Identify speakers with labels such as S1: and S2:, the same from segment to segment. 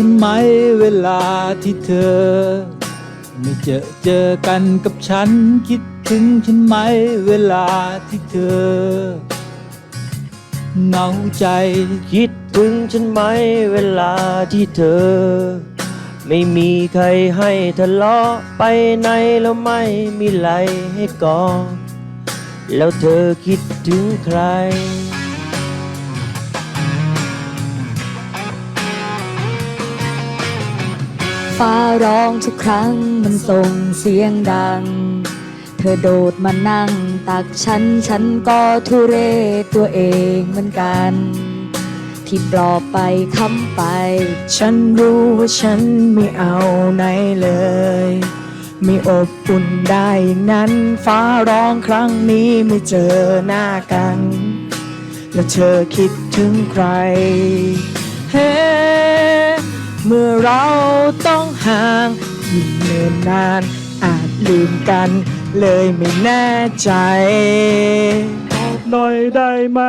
S1: ฉันไหมเวลาที่เธอ ไม่เจอเจอกันกับฉันคิดถึงฉันไหมเวลาที่เธอเหงาใจ
S2: คิดถึงฉันไหมเวลาที่เธอ ไม่มีใครให้ทะเลาะไปไหนแล้วไม่มีไหลให้กอดแล้วเธอคิดถึงใคร
S3: ฟ้าร้องทุกครั้งมันส่งเสียงดัง เธอโดดมานั่งตักฉัน ฉันก็ทุเรศตัวเองเหมือนกัน ที่ปลอบไปคำไป
S4: ฉันรู้ว่าฉันไม่เอาไหนเลย ไม่อบอุ่นได้อย่างนั้น ฟ้าร้องครั้งนี้ไม่เจอหน้ากัน แล้วเธอคิดถึงใคร เฮ้ เมื่อเรา ต้องห่างยิ่งเนิ่นนาน อาจลืมกัน เลยไม่แน่ใจ
S5: หน่อยได้ไหม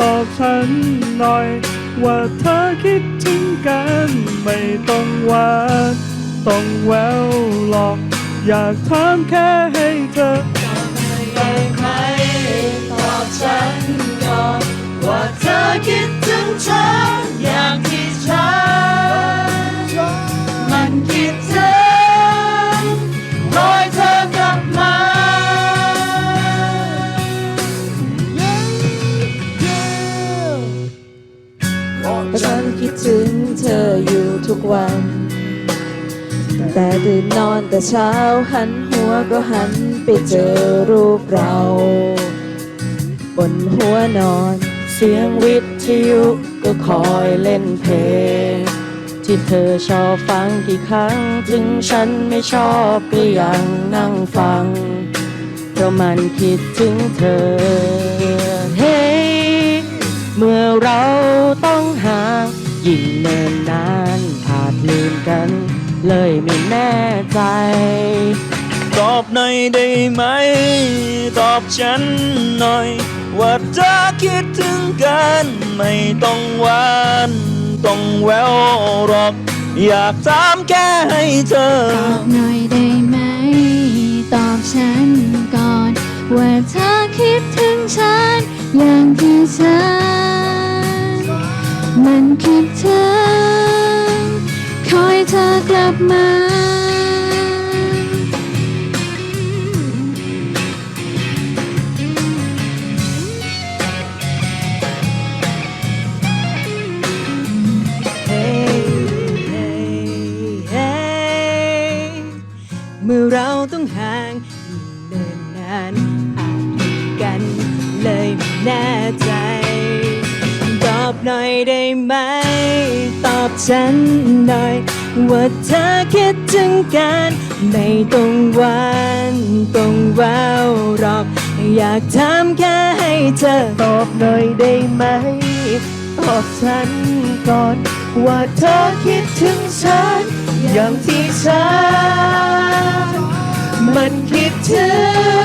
S5: ตอบฉันหน่อย ว่าเธอคิดถึงกัน ไม่ต้องหวานต้องแววหรอก อยากถามแค่ให้เธอ
S4: ได้ไหมตอบฉันก่อนว่าเธอคิดถึงฉัน เพ
S3: ราะฉันคิดถึงเธออยู่ทุกวัน แต่ตื่นนอนแต่เช้าหันหัวก็หันไปเจอรูปเรา บนหัวนอน เสียงวิทยุก็คอยเล่นเพลง ที่เธอชอบฟังกี่ครั้ง ถึงฉันไม่ชอบก็ยังนั่งฟัง เพราะมันคิดถึงเธอ เฮ้ เมื่อเรา ต้างยิ่งเนินนานอาจลืมกัน เลยไม่แน่ใจ
S2: ตอบหน่อยได้ไหม ตอบฉันหน่อย ว่าเธอคิดถึงกัน ไม่ต้องหวานต้องแววหรอก อยากถามแค่ให้เธอ
S6: ตอบหน่อยได้ไหม ตอบฉันก่อน ว่าเธอคิดถึงฉัน อย่างที่ฉัน มันคิดถึงคอยเธอกลับมา
S4: เฮ้เฮ้เมื่อเราต้องห่างยิ่งเนินนานอาจกันเลยไม่แน่ใจ อบหน่อยได้ไหม ตอบฉันหน่อย ว่าเธอคิดถึงกันไม่ต้องหวานต้องแววหรอก อยากถามแค่ให้เธอตอบหน่อยได้ไหม ตอบฉันก่อน ว่าเธอคิดถึงฉัน อย่างที่ฉันมันคิดถึง